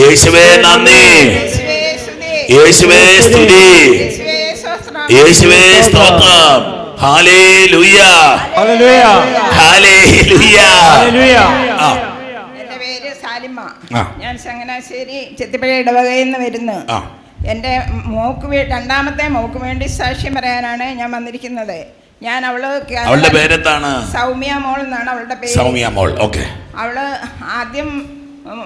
യേശുവേ നന്ദി. യേശുവേ സ്തുതി. യേശുവേ സ്തോത്രം. ഹാലേ ഹല്ലേലൂയ. ആ. എന്റെ സാലിമ. ഞാൻ ചങ്ങനാശ്ശേരി ചെത്തിപ്പുഴ ഇടവകയിൽ നിന്ന് വരുന്നു. എന്റെ മോക്ക് രണ്ടാമത്തെ മോക്ക് വേണ്ടി സാക്ഷ്യം പറയാനാണ് ഞാൻ വന്നിരിക്കുന്നത്. ഞാൻ അവൾ അവളുടെ പേരെന്താണ്? സൗമ്യ മോൾ എന്നാണ് അവളുടെ പേര്. സൗമ്യ മോൾ. ഓക്കെ. അവൾ ആദ്യം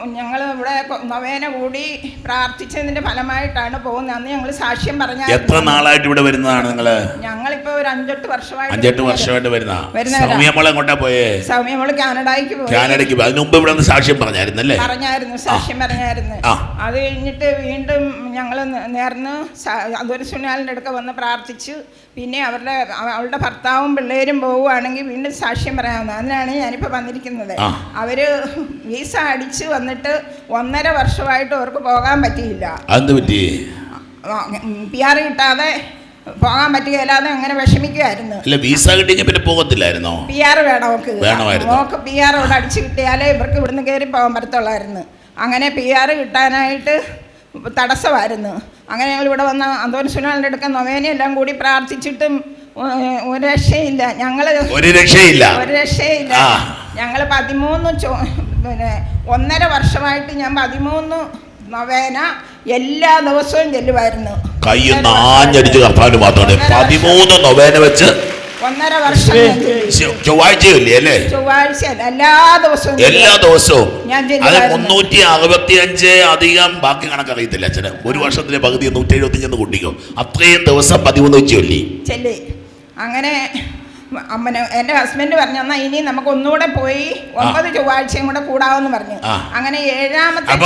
ഞങ്ങൾ ഇവിടെ നവേന കൂടി പ്രാർത്ഥിച്ചതിന്റെ ഫലമായിട്ടാണ് പോകുന്നത്. അന്ന് ഞങ്ങൾ സാക്ഷ്യം പറഞ്ഞ എത്ര നാളായിട്ട് ഇവിടെ വരുന്നതാണ് നിങ്ങൾ? ഞങ്ങളിപ്പോ ഒരു അഞ്ചെട്ട് വർഷമായിട്ട് അഞ്ചെട്ട് വർഷമായിട്ട് വരുന്ന? വരുന്നവരാ. സൗമ്യ മോൾ എങ്ങോട്ടാ പോയേ? സൗമ്യ മോൾ കാനഡയ്ക്ക് പോയി. കാനഡയ്ക്ക് പോയി. അതിനുമുമ്പ് ഇവിടെ നിന്ന് സാക്ഷ്യം പറഞ്ഞായിരുന്നല്ലേ പറഞ്ഞായിരുന്നു സാക്ഷ്യം പറഞ്ഞായിരുന്നു. അത് കഴിഞ്ഞിട്ട് വീണ്ടും ഞങ്ങൾ നേർന്ന് അതൊരു സുനാലിന്റെ അടുക്ക വന്ന് പ്രാർത്ഥിച്ചു. പിന്നെ അവരുടെ അവ- അവളുടെ ഭർത്താവും പിള്ളേരും പോവുകയാണെങ്കിൽ വീണ്ടും സാക്ഷ്യം പറയാവുന്നത് അതിനാണ് ഞാനിപ്പോൾ വന്നിരിക്കുന്നത്. അവർ വീസ അടിച്ച്. വന്നിട്ട് ഒന്നര വർഷമായിട്ട് അവർക്ക് പോകാൻ പറ്റിയില്ല. അതെന്ത് പറ്റി? പി ആർ കിട്ടാതെ പോകാൻ പറ്റുകയില്ലാതെ അങ്ങനെ വിഷമിക്കുമായിരുന്നു അല്ല വീസ കിട്ടിയെങ്കിൽ പിന്നെ പോകത്തില്ലായിരുന്നോ? പി ആർ വേണം അവക്ക് വേണമായിരുന്നു. നോക്ക് പി ആർ അവിടെ അടിച്ചു കിട്ടിയാലേ ഇവർക്ക് ഇവിടുന്ന് കയറി പോകാൻ പറ്റത്തുള്ളായിരുന്നു. അങ്ങനെ പി ആർ കിട്ടാനായിട്ട് തടസ്സമായിരുന്നു. അങ്ങനെ ഞങ്ങൾ ഇവിടെ വന്ന അന്തോൻ സുനാലിന്റെ അടുക്ക നൊവേനെല്ലാം കൂടി പ്രാർത്ഥിച്ചിട്ടും ഒരു രക്ഷയില്ല. ഞങ്ങൾ ഒരു രക്ഷയില്ല. ഒരു രക്ഷയില്ല. ഞങ്ങൾ പതിമൂന്ന് പിന്നെ ഒന്നര വർഷമായിട്ട് ഞാൻ പതിമൂന്ന് നവേന എല്ലാ ദിവസവും ചെല്ലുമായിരുന്നു. കയ്യൊന്ന് നാഞ്ഞടിച്ച് കർത്താവിന് മാത്രമാണ് പതിമൂന്ന് നൊവേന വെച്ച് ഒന്നര വർഷം ചൊവ്വാഴ്ചയില്ലേ അല്ലേ? ചൊവ്വാഴ്ച എല്ലാ ദിവസവും എല്ലാ ദിവസവും. അത്. മുന്നൂറ്റി അറുപത്തി അഞ്ച് അധികം ബാക്കി കണക്കറിയത്തില്ല അച്ഛന്. ഒരു വർഷത്തിലെ പകുതി നൂറ്റി എഴുപത്തി അഞ്ചെന്ന് കൂട്ടിക്കോ. അത്രയും ദിവസം പതിമൂന്ന് വെച്ച് ചൊല്ലി. ചെല്ലി. അങ്ങനെ അമ്മന് എന്റെ ഹസ്ബൻഡ് പറഞ്ഞു എന്നാൽ ഇനി നമുക്ക് ഒന്നുകൂടെ പോയി ഒമ്പത് ചൊവ്വാഴ്ചയും കൂടെ കൂടാവെന്ന് പറഞ്ഞു. അങ്ങനെ ഏഴാമത്തെ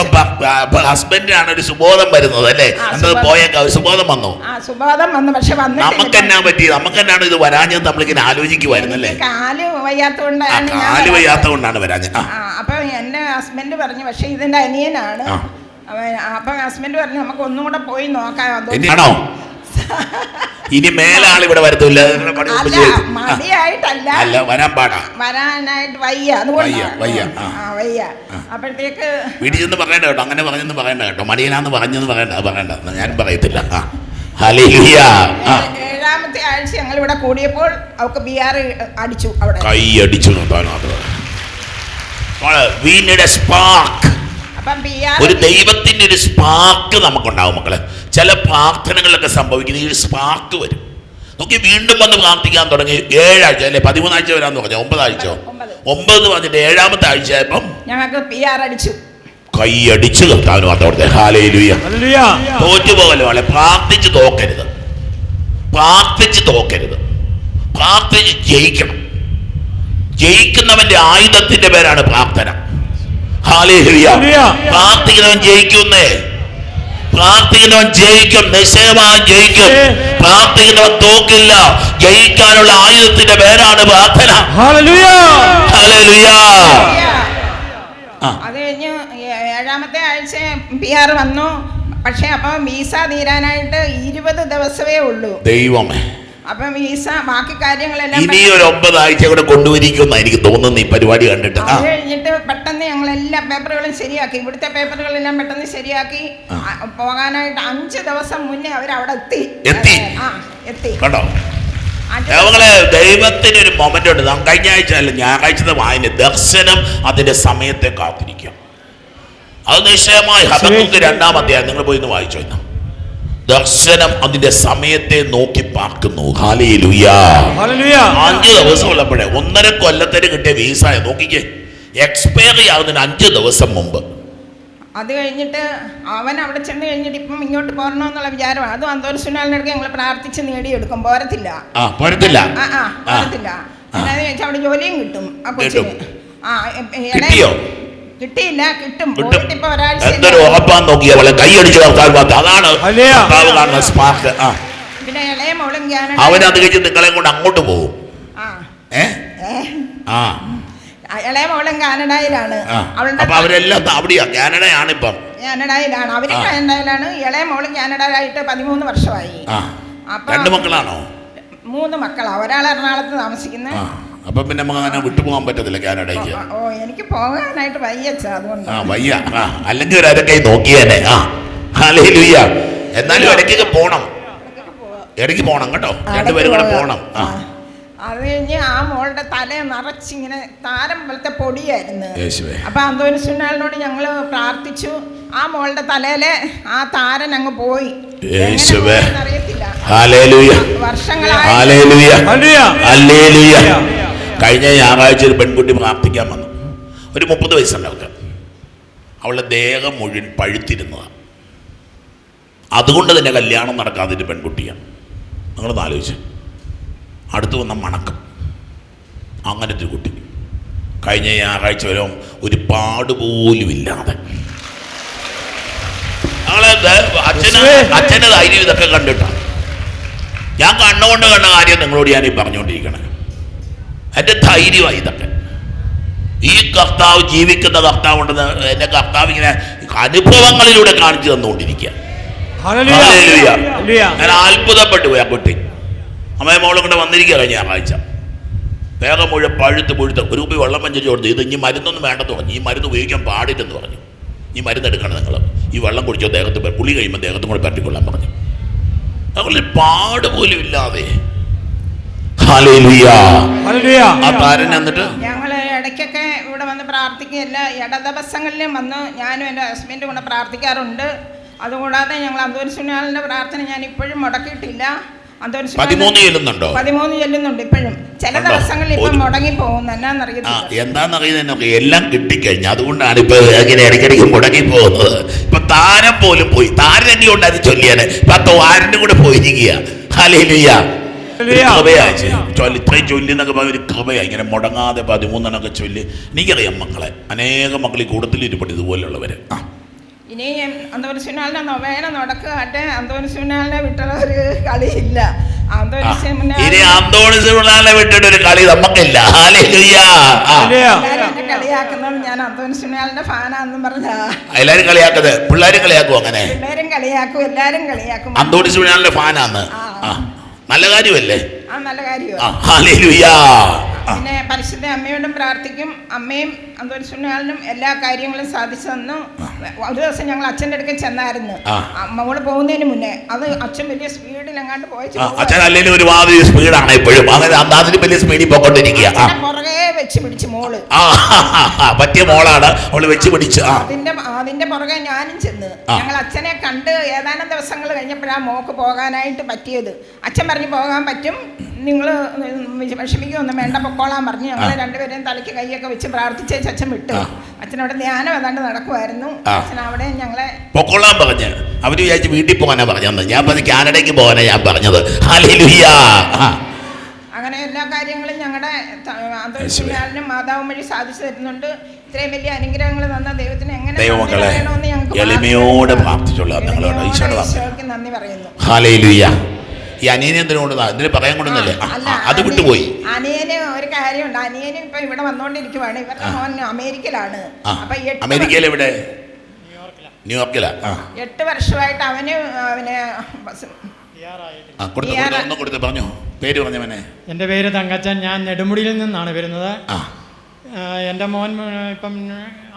ഹസ്ബൻഡിനാണ് ഒരു സുബോധം വരുന്നത് അല്ലേ? അന്നത് സുബോധം. വന്നു. ആ സുബോധം വന്നു പക്ഷെ നമുക്ക് വന്നിട്ടില്ല. എന്നാ പറ്റി നമുക്ക് എന്നാണ് ഇത് വരാഞ്ഞത് നമ്മളിങ്ങനെ ആലോചിക്കുമായിരുന്നല്ലേ എനിക്ക് കാൽ വയ്യാത്തോണ്ടാണ് കാൽ വയ്യാത്തോണ്ടാണ് വരാഞ്ഞത്. അപ്പൊ എന്റെ ഹസ്ബൻഡ് പറഞ്ഞു പക്ഷെ ഇതിന്റെ അനിയനാണ്. അപ്പൊ ഹസ്ബൻഡ് പറഞ്ഞു നമുക്ക് ഒന്നുകൂടെ പോയി നോക്കാം. ഇനി മേലാൾ ഇവിടെ വരത്തില്ല. അല്ല വരാൻ പാടാ. വരാനായിട്ട് വയ്യ. വയ്യ, വയ്യ, വയ്യ. അപ്പോഴത്തേക്ക് വീട്ടിൽ ചെന്ന് പറയണ്ട കേട്ടോ അങ്ങനെ പറഞ്ഞെന്ന് പറയണ്ട കേട്ടോ. മടിയനാന്ന് പറഞ്ഞെന്ന് പറയണ്ട പറയണ്ട. ഞാൻ പറയത്തില്ല ഏഴാമത്തെ ആഴ്ച ഞങ്ങൾ ഇവിടെ കൂടിയപ്പോൾ അവക്ക് ബിആർ അടിച്ചു അവിടെ. കൈ അടിച്ചു വീണിയുടെ സ്പാർക്ക് ഒരു ദൈവത്തിന്റെ ഒരു സ്പാർക്ക് നമുക്കുണ്ടാവും മക്കളെ. ചില പ്രാർത്ഥനകളിലൊക്കെ സംഭവിക്കുന്ന ഈ ഒരു സ്പാർക്ക് വരും. നോക്കി വീണ്ടും വന്ന് പ്രാർത്ഥിക്കാൻ തുടങ്ങി. ഏഴാഴ്ച അല്ലെ? പതിമൂന്നാഴ്ച വരാന്ന് പറഞ്ഞു? ഒമ്പതാഴ്ച ഒമ്പത്. എന്ന് പറഞ്ഞിട്ട് ഏഴാമത്തെ ആഴ്ച ആയപ്പം ഞങ്ങൾക്ക് പി ആർ അടിച്ചു. ഹാലയിലുയ തോറ്റുപോകല്ലോ അല്ലെ പ്രാർത്ഥിച്ച് തോക്കരുത്. പ്രാർത്ഥിച്ച് തോക്കരുത്. പ്രാർത്ഥിച്ച് ജയിക്കണം. ജയിക്കുന്നവന്റെ ആയുധത്തിന്റെ പേരാണ് പ്രാർത്ഥന. പ്രാർത്ഥിക്കുന്നവൻ ജയിക്കുന്നേ പ്രാർത്ഥിക്കുന്നവൻ ജയിക്കും. നിശ്ചയമായി ജയിക്കും. പ്രാർത്ഥിക്കുന്നവൻ തോക്കില്ല. ജയിക്കാനുള്ള ആയുധത്തിന്റെ പേരാണ് പ്രാർത്ഥന. അത് കഴിഞ്ഞ് ഏഴാമത്തെ ആഴ്ച പി ആർ വന്നു. പക്ഷെ അപ്പൊ വീസ തീരാനായിട്ട് ഇരുപത് ദിവസമേ ഉള്ളൂ. ദൈവമേ. അപ്പം വീസ ബാക്കി കാര്യങ്ങളെല്ലാം ഇനി ഒരു ഒമ്പതാഴ്ച കൂടെ കൊണ്ടുവരിക്കുന്ന എനിക്ക് തോന്നുന്നു ഈ പരിപാടി കണ്ടിട്ട്. അത് കഴിഞ്ഞിട്ട് പെട്ടെന്ന് ഞങ്ങൾ എല്ലാ പേപ്പറുകളും ശരിയാക്കി. ഇവിടുത്തെ പേപ്പറുകളെല്ലാം പെട്ടെന്ന് ശരിയാക്കി. പോകാനായിട്ട് അഞ്ച് ദിവസം മുന്നേ അവർ അവിടെ എത്തി. എത്തി? ആ എത്തി. കണ്ടോ? ഞങ്ങൾ ദൈവത്തിന് ഒരു മൊമെന്റ് ഉണ്ട്. കഴിഞ്ഞ ആഴ്ച അല്ല ഞായറാഴ്ചത്തെ വായന. ദർശനം അതിന്റെ സമയത്തെ കാത്തിരിക്കും. അത് നിശ്ചയമായി ഹബക്കുക്ക് രണ്ടാം അധ്യായം. നിങ്ങൾ പോയി വായിച്ചു വായിച്ചോ ഇന്ന്. ദർശനം അതിന്റെ സമയത്തെ നോക്കി പാർക്കുന്നു. അഞ്ചു ദിവസം ഉള്ളപ്പോഴേ ഒന്നര കൊല്ലത്തിന് കിട്ടിയ വീസ നോക്കിക്കേ എക്സ്പയറി ആകുന്നതിന് അഞ്ചു ദിവസം മുമ്പ്. അത് കഴിഞ്ഞിട്ട് അവൻ അവിടെ ചെന്ന് കഴിഞ്ഞിട്ട് ഇപ്പം ഇങ്ങോട്ട് പോരണമെന്നുള്ള വിചാരമാണ്. അതും അന്തോരസുനാലിനടുക്ക് ഞങ്ങൾ പ്രാർത്ഥിച്ച് നേടിയെടുക്കും. പോരത്തില്ല. ആ പോരത്തില്ല. എന്നാന്ന് അവിടെ ജോലിയും കിട്ടും ആ കിട്ടിയില്ല കിട്ടും. എന്തൊരു ഉറപ്പാൻ നോക്കി അവളെ കൈയടിച്ച് അതാണ് സ്പാർക്ക് അവനത് കഴിച്ച് നിങ്ങളെ കൊണ്ട് അങ്ങോട്ട് പോകും. ആ. അപ്പൊ അവരെല്ലാം അവിടെയാ. കാനഡയാണ് ഇപ്പം കാനഡയിലാണ് അവർ കാനഡയിലാണ് ഇളയ മോൾ കാനഡയിലായിട്ട് പതിമൂന്ന് വർഷമായി. രണ്ട് മക്കളാണോ? മൂന്ന് മക്കളാ. ഒരാൾ എറണാകുളത്ത് താമസിക്കുന്നത് അപ്പം പിന്നെ നമുക്ക് അങ്ങനെ വിട്ടുപോകാൻ പറ്റത്തില്ല കാനഡയ്ക്ക്. ഓ, എനിക്ക് പോകാനായിട്ട് വയ്യച്ചാ അതുകൊണ്ട്. ആ വയ്യ. ആ അല്ലെങ്കിൽ ഒരു അരക്കൈ നോക്കിയേനെ ആ ഹല്ലേലൂയ എന്നാലും ഇടയ്ക്കൊക്കെ പോണം. ഇടയ്ക്ക് പോണം കേട്ടോ. രണ്ടുപേരും കൂടെ പോണം. ആ. അത് കഴിഞ്ഞ് ആ മോളുടെ തല നിറച്ചിങ്ങനെ താരം പോലത്തെ പൊടിയായിരുന്നു. യേശുവേ. അപ്പൊ അന്തോനിസുനാളിനോട് ഞങ്ങൾ പ്രാർത്ഥിച്ചു. ആ മോളുടെ തലയിലെ ആ താരൻ അങ്ങ് പോയി. അറിയത്തില്ല വർഷങ്ങളായി. കഴിഞ്ഞ ഞായറാഴ്ച ഒരു പെൺകുട്ടി പ്രാർത്ഥിക്കാൻ വന്നു. ഒരു മുപ്പത് വയസ്സുണ്ട് അവൾക്ക്. അവളുടെ ദേഹം മുഴുവൻ പഴുത്തിരുന്നതാണ് അതുകൊണ്ട് തന്നെ കല്യാണം നടക്കാത്തൊരു പെൺകുട്ടിയാണ്. നിങ്ങളൊന്ന് ആലോചിച്ച്. അടുത്ത് വന്ന മണക്കം. അങ്ങനത്തെ ഒരു കുട്ടി. കഴിഞ്ഞ ഞായറാഴ്ച വരെ ഒരു പാടുപോലും ഇല്ലാതെ. ഞങ്ങളെ ദ- അച്ഛന് അച്ഛന്റെ ധൈര്യം ഇതൊക്കെ കണ്ടിട്ടാണ് ഞാൻ കണ്ണുകൊണ്ട് കണ്ട കാര്യം നിങ്ങളോട് ഞാൻ ഈ പറഞ്ഞുകൊണ്ടിരിക്കണേ എന്റെ ധൈര്യമായി ഇതൊക്കെ. ഈ കർത്താവ് ജീവിക്കുന്ന കർത്താവ് ഉണ്ടെന്ന് എന്റെ കർത്താവ് ഇങ്ങനെ അനുഭവങ്ങളിലൂടെ കാണിച്ചു തന്നുകൊണ്ടിരിക്കുക. ഞാൻ അത്ഭുതപ്പെട്ടു പോയി ആ കുട്ടി. അമ്മയെ മോളും കൂടെ വന്നിരിക്കുക കഴിഞ്ഞ ഞായറാഴ്ച. വേഗം മുഴുവൻ പഴുത്ത് പുഴുത്ത് ഒരു കുപ്പി വെള്ളം പഞ്ചു കൊടുത്തു. ഇത് ഇനി മരുന്നൊന്നും വേണ്ടെന്ന് പറഞ്ഞു. ഈ മരുന്ന് ഉപയോഗിക്കാൻ പാടില്ലെന്ന് പറഞ്ഞു. ഈ മരുന്ന് എടുക്കണം നിങ്ങൾ. ഈ വെള്ളം കുടിച്ചോ ദേഹത്ത് പുളി കഴിയുമ്പോൾ ദേഹത്തും കൂടെ പറ്റിക്കൊള്ളാൻ പറഞ്ഞു. അതുപോലെ പാട് പോലും ഇല്ലാതെ. ആ താരൻ എന്നിട്ട്? ഞങ്ങൾ ഇടയ്ക്കൊക്കെ ഇവിടെ വന്ന് പ്രാർത്ഥിക്കുകയല്ല ഇട ദിവസങ്ങളിലും വന്ന് ഞാനും എന്റെ ഹസ്ബൻഡും കൂടെ പ്രാർത്ഥിക്കാറുണ്ട്. അതുകൂടാതെ ഞങ്ങൾ അന്തോനിസുനാളിന്റെ പ്രാർത്ഥന ഞാൻ ഇപ്പോഴും മുടക്കിയിട്ടില്ല അന്തോനിസുനാളിന്റെ- പതിമൂന്ന് ചെല്ലുന്നുണ്ടോ? പതിമൂന്ന് ചെല്ലുന്നുണ്ട് ഇപ്പോഴും. ചില? ദിവസങ്ങളിൽ ഇപ്പം മുടങ്ങി പോകുന്നു. ആ എന്നാന്നറിയത്തില്ല എന്താണെന്നറിയുന്നതിനൊക്കെ എല്ലാം കിട്ടിക്കഴിഞ്ഞു. അതുകൊണ്ടാണ് ഇപ്പൊ ഇങ്ങനെ ഇടയ്ക്കിടയ്ക്ക് മുടങ്ങി പോകുന്നത്. ഇപ്പൊ താരം പോലും പോയി. താരം തന്നെ ഉണ്ട് അത് ചൊല്ലിയാണ് ഇപ്പൊ ആരും കൂടെ പോയിരിക്കുക ഹലേലുയ്യ ചൊല്ലി ഇത്രയും ചൊല്ലി എന്നൊക്കെ പറഞ്ഞ ഒരു കൃപയാ ഇങ്ങനെ മുടങ്ങാതെ പതിമൂന്നെണ്ണൊക്കെ ചൊല്ലി. എനിക്കറിയാം മക്കളെ അനേകം മക്കൾ ഈ കൂട്ടത്തിൽ ഇരുപടി ഇതുപോലുള്ളവര്. ആ. ഇനി അന്തോനിസുനാളിനെ നൊവേന നടക്കുകട്ടെ അന്തോനിസുനാളിനെ വിട്ടുള്ള ഒരു കളിയില്ല. ഇനി വിട്ടിട്ട് ഒരു കളി നമുക്കില്ല. കളിയാക്കുന്നത് ഞാൻ ഫാനാന്നും പറഞ്ഞാ എല്ലാരും കളിയാക്കത് പിള്ളേരും കളിയാക്കും അങ്ങനെ. പിള്ളേരും കളിയാക്കും എല്ലാരും കളിയാക്കും. അന്തോണിസുള്ളാലെ ഫാനാന്ന്. ആ. നല്ല കാര്യമല്ലേ? ആ നല്ല കാര്യമാണ് പിന്നെ പരിശുദ്ധ അമ്മയോടും പ്രാർത്ഥിക്കും. അമ്മയും അന്തോനിസുനാളിനും എല്ലാ കാര്യങ്ങളും സാധിച്ചു തന്നു. ഒരു ദിവസം ഞങ്ങൾ അച്ഛന്റെ അടുക്കൽ ചെന്നായിരുന്നു. മോൾ പോകുന്നതിന് മുന്നേ. അത് അച്ഛൻ വലിയ സ്പീഡിൽ എങ്ങാണ്ട് പോയി അച്ഛൻ അല്ലെങ്കിൽ ഒരുമാതിരി സ്പീഡാണ് എപ്പോഴും. അങ്ങനെ അതിന് വലിയ സ്പീഡിൽ പോയിക്കൊണ്ടിരിക്കുക. പുറകെ വെച്ച് പിടിച്ച് മോൾ. പറ്റിയ മോളാണ് അവൾ വെച്ച് പിടിച്ച് അതിന്റെ അതിന്റെ പുറകെ ഞാനും ചെന്ന് ഞങ്ങൾ അച്ഛനെ കണ്ട് ഏതാനും ദിവസങ്ങൾ കഴിഞ്ഞപ്പോഴാണ് മോക്ക് പോകാനായിട്ട് പറ്റിയത്. അച്ഛൻ പറഞ്ഞു പോകാൻ പറ്റും. നിങ്ങൾ വിഷമിക്കൊന്നും വേണ്ട പൊക്കോളാൻ പറഞ്ഞു. ഞങ്ങൾ. രണ്ടുപേരെയും തലയ്ക്ക് കൈയൊക്കെ വെച്ച് പ്രാർത്ഥിച്ച് അച്ഛൻ വിട്ടു. അച്ഛനവിടെ ധ്യാനം ഏതാണ്ട് നടക്കുമായിരുന്നു. അച്ഛൻ അവിടെ ഞങ്ങളെ പൊക്കോളാൻ പറഞ്ഞു. അവർ വിചാരിച്ച് വീട്ടിൽ പോകാനാ പറഞ്ഞത് ഞാൻ പറഞ്ഞു കാനഡയ്ക്ക് പോകാനാ ഞാൻ പറഞ്ഞത്. അങ്ങനെ എല്ലാ കാര്യങ്ങളും ഞങ്ങളുടെ മാതാവും വഴി സാധിച്ചു തരുന്നുണ്ട്. ഇത്രയും വലിയ അനുഗ്രഹങ്ങൾ തന്ന ദൈവത്തിന് എങ്ങനെ ദൈവമക്കളെ എളിമയോടെ പ്രാർത്ഥിക്കാം. പ്രാർത്ഥിച്ചോളാം നിങ്ങളോട് ഈശോയുടെ നന്ദി. പറയുന്നു. ഈ അനിയനെ എന്തിനോട് ഇതിന് പറയാൻ കൊണ്ടുവന്നല്ലേ അത് വിട്ടുപോയി. അനിയന് ഒരു കാര്യമുണ്ട്. അനിയന് ഇപ്പൊ ഇവിടെ വന്നോണ്ടിരിക്കുവാണ്. ഇവരുടെ മോൻ അമേരിക്കയിലാണ്. ആ അപ്പൊ എട്ട് അമേരിക്കയിൽ എവിടെ? ന്യൂയോർക്കിലാ? എട്ട് വർഷമായിട്ട് അവന് കൊടുത്ത് കൊടുത്ത് ഒന്ന് പേര് പറഞ്ഞവനെ. എന്റെ പേര് തങ്കച്ചൻ. ഞാൻ നെടുമുടിയിൽ നിന്നാണ് വരുന്നത്. എന്റെ മോൻ ഇപ്പം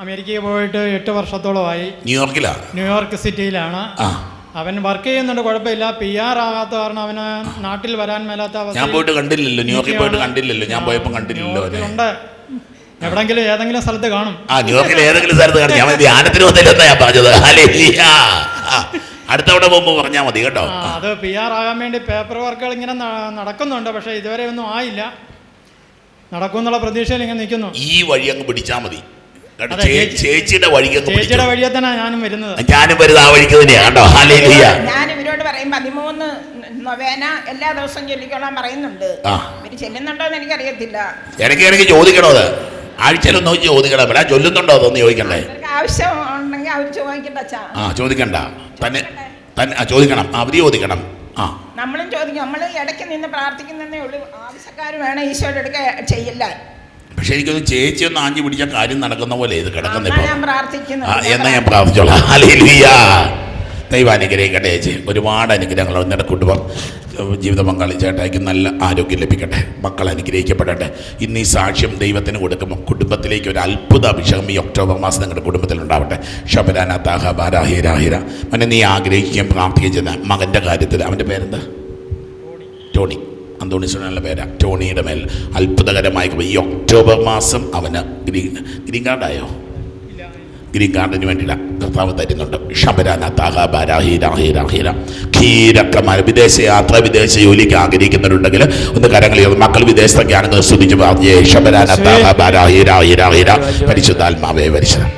അമേരിക്കയിൽ പോയിട്ട് എട്ട് വർഷത്തോളമായി. ന്യൂയോർക്കിലാ? ന്യൂയോർക്ക് സിറ്റിയിലാണ്. അവൻ വർക്ക് ചെയ്യുന്നുണ്ട് കുഴപ്പമില്ല. പി ആർ ആകാത്ത കാരണം അവന് നാട്ടിൽ വരാൻ മേലാത്ത അവസ്ഥ ഞാൻ പോയിട്ട് കണ്ടില്ലല്ലോ ന്യൂയോർക്കിൽ പോയിട്ട് കണ്ടില്ലല്ലോ. ഞാൻ പോയപ്പോൾ കണ്ടില്ലല്ലോ എവിടെങ്കിലും ഏതെങ്കിലും സ്ഥലത്ത് കാണും. ആ ന്യൂയോർക്കിൽ ഏതെങ്കിലും സ്ഥലത്ത് കാണും. ഞാൻ ധ്യാനത്തിന് വന്നില്ലെന്നാ ഞാൻ പറഞ്ഞത്. അടുത്തവിടെ പോകുമ്പോൾ പറഞ്ഞാൽ മതി കേട്ടോ. അത് പി ആർ ആകാൻ വേണ്ടി പേപ്പർ വർക്കുകൾ ഇങ്ങനെ നടക്കുന്നുണ്ട്. പക്ഷേ ഇതുവരെ ഒന്നും ആയില്ല. നടക്കുമെന്നുള്ള പ്രതീക്ഷയിൽ ഇങ്ങനെ നിൽക്കുന്നു. ഈ വഴി അങ്ങ് പിടിച്ചാ മതി. അതെ, ചേച്ചിയുടെ വഴി അങ്ങ് ചേച്ചിയുടെ വഴിയെ തന്നെ ഞാനും വരുന്നത്. ഞാനും വരുന്നത് ആ വഴിക്ക് തന്നെയാ. ഹല്ലേലൂയ. ഞാൻ ഇവരോട് പറയും പതിമൂന്ന് നൊവേന എല്ലാ ദിവസവും ചൊല്ലിക്കോളാൻ പറയുന്നുണ്ട്. ഇവർ ചെല്ലുന്നുണ്ടോ എന്ന് എനിക്കറിയത്തില്ല. ഇടയ്ക്ക് ഇടയ്ക്ക് ചോദിക്കണോ അത്? ആഴ്ചയിലൊന്ന് നോക്കി ചോദിക്കണം ഇവിടെ ചൊല്ലുന്നുണ്ടോ അതൊന്ന് ചോദിക്കണ്ടേ? ആവശ്യം ഉണ്ടെങ്കിൽ അവർ ചോദിക്കണ്ട ആ ചോദിക്കണ്ട. തന്നെ തന്നെ ചോദിക്കണം. ആ, അവർ ചോദിക്കണം. നമ്മളും ചോദിക്കും നമ്മൾ ഇടയ്ക്ക് നിന്ന് പ്രാർത്ഥിക്കുന്നതേ ഉള്ളൂ. ആവശ്യക്കാർ വേണം ഈശോയുടെ അടുക്ക ചെയ്യില്ല. പക്ഷെ എനിക്കൊന്ന് ചേച്ചി ഒന്ന് ആഞ്ഞു പിടിച്ച കാര്യം നടക്കുന്ന പോലെ ഇത് കിടക്കുന്നില്ല എന്നാ ഞാൻ പ്രാർത്ഥിക്കുന്നു? എന്നാ ഞാൻ പ്രാർത്ഥിച്ചോളാം. ദൈവം അനുഗ്രഹിക്കട്ടെ ചേച്ചി. ഒരുപാട് അനുഗ്രഹങ്ങൾ നിങ്ങളുടെ കുടുംബം ജീവിത പങ്കാളി ചേട്ടായിക്ക് നല്ല ആരോഗ്യം ലഭിക്കട്ടെ. മക്കൾ അനുഗ്രഹിക്കപ്പെടട്ടെ. ഇന്ന് ഈ സാക്ഷ്യം ദൈവത്തിന് കൊടുക്കുമ്പോൾ കുടുംബത്തിലേക്ക് ഒരു അത്ഭുത അഭിഷേകം ഈ ഒക്ടോബർ മാസം നിങ്ങളുടെ കുടുംബത്തിൽ ഉണ്ടാവട്ടെ. ശബരാന താഹ ബാരാഹിരാഹിര മനെ നീ ആഗ്രഹിക്കുകയും പ്രാർത്ഥിക്കുകയും ചെയ്യുന്ന മകന്റെ കാര്യത്തിൽ. അവന്റെ പേരെന്താ? ടോണി. അന്തോണി സുനാലിന്റെ പേരാ. ടോണിയുടെ മേൽ അത്ഭുതകരമായി ഈ ഒക്ടോബർ മാസം അവന് ഗ്രീൻ ഗ്രീൻ കാർഡായോ ഗ്രീൻ കാർഡിന് വേണ്ടിയിട്ട് കർത്താവ് തരുന്നുണ്ട്. ബാരാഹിരാഹിരാഹിര വിദേശ യാത്ര വിദേശ ജോലിക്ക് ആഗ്രഹിക്കുന്നവരുണ്ടെങ്കിൽ ഒന്ന് കരങ്ങളിൽ മക്കൾ വിദേശത്തൊക്കെ ആണെങ്കിൽ സ്തുതിച്ച് പറഞ്ഞേ ബാരാഹിരാഹിരാഹിര പരിശുദ്ധാത്മാവേ പരിശുദ്ധം.